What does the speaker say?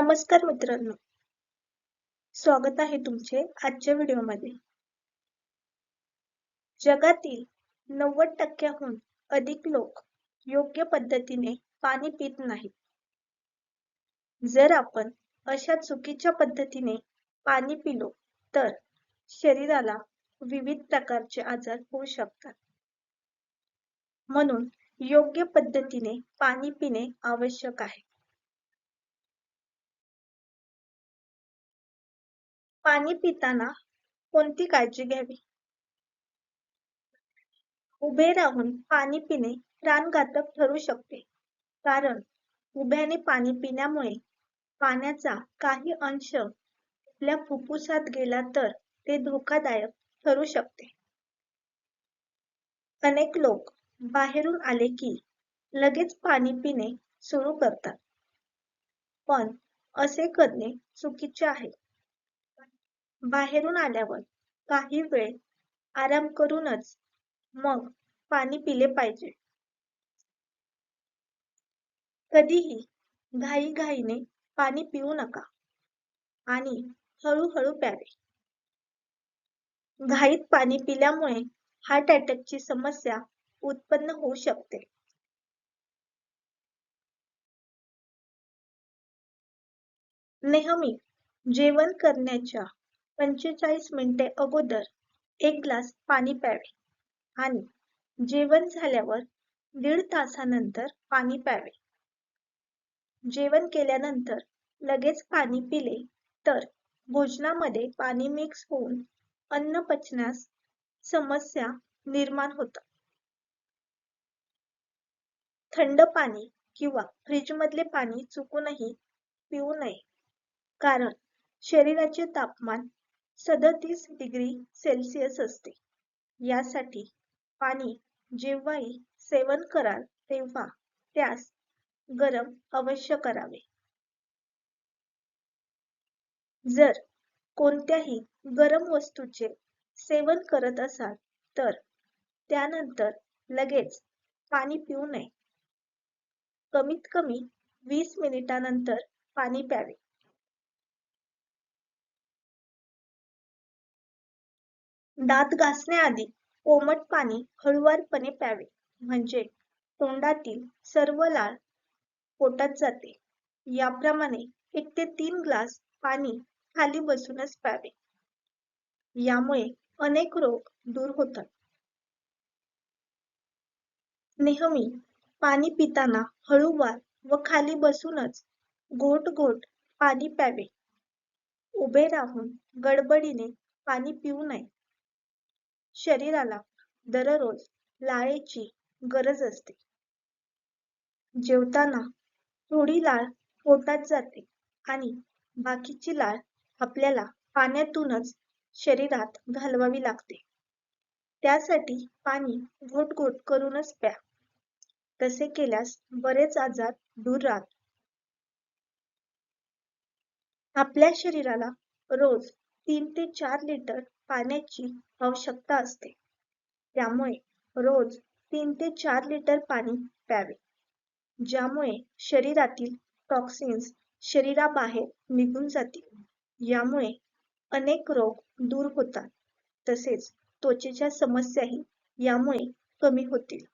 नमस्कार मित्रांनो. स्वागत आहे तुमचे आजच्या व्हिडिओमध्ये जगातील नव्वद टक्क्याहून अधिक लोक योग्य पद्धतीने पाणी पित नाहीत. जर आपण अशा चुकीच्या पद्धतीने पाणी पिलो तर शरीराला विविध प्रकारचे आजार होऊ शकतात. म्हणून योग्य पद्धतीने पाणी पिणे आवश्यक आहे. पाणी पिताना कोणती काळजी घ्यावी? उभे राहून पाणी पिणे प्राणघातक ठरू शकते. कारण उभ्याने पाणी पिण्यामुळे पाण्याचा काही अंश आपल्या फुफ्फुसात गेला तर ते धोकादायक ठरू शकते. अनेक लोक बाहेरून आले की लगेच पाणी पिणे सुरू करतात. पण असे करणे चुकीचे आहे. बाहेरून आल्यावर काही वेळ आराम करूनच मग पाणी पिले पाहिजे. कधीही घाईघाईने पाणी पिऊ नका आणि हळूहळू प्यावे. घाईत पाणी पिल्यामुळे हार्ट अटॅकची समस्या उत्पन्न होऊ शकते. नेहमी जेवण करण्याच्या पंचेचाळीस मिनिटे अगोदर एक ग्लास पाणी प्यावे आणि जेवण झाल्यावर दीड तासानंतर पाणी प्यावे. जेवण केल्यानंतर लगेच पाणी पिले तर भोजनामध्ये पाणी मिक्स होऊन अन्न पचण्यास समस्या निर्माण होतात. थंड पाणी किंवा फ्रीज मधले पाणी चुकूनही पिऊ नये कारण शरीराचे तापमान सदतीस डिग्री सेल्सिअस असते. यासाठी पाणी जेव्हाही सेवन कराल तेव्हा त्यास गरम अवश्य करावे. जर कोणत्याही गरम वस्तूचे सेवन करत असाल तर त्यानंतर लगेच पाणी पिऊ नये. कमीत कमी वीस मिनिटानंतर पाणी प्यावे. दात घासण्याआधी कोमट पाणी हळुवारपणे प्यावे. म्हणजे तोंडातील सर्व लाळ पोटात जाते. याप्रमाणे एक ते तीन ग्लास पाणी खाली बसूनच प्यावे. यामुळे अनेक रोग दूर होतात. नेहमी पाणी पिताना हळूवार व खाली बसूनच घोट घोट पाणी प्यावे. उभे राहून गडबडीने पाणी पिऊ नये. शरीराला दररोज लाळेची गरज असते. जेवताना थोडी लाळ पोटात जाते आणि बाकीची लाळ आपल्याला पाण्यातूनच शरीरात घालवावी लागते. त्यासाठी पाणी घोट घोट करूनच प्या. तसे केल्यास बरेच आजार दूर राहत आपल्या शरीराला रोज तीन ते चार लिटर पाण्याची आवश्यकता असते. त्यामुळे रोज तीन ते चार लिटर पाणी प्यावे. ज्यामुळे शरीरातील टॉक्सिन्स शरीराबाहेर निघून जातील. यामुळे अनेक रोग दूर होतात. तसेच त्वचेच्या समस्याही यामुळे कमी होतील.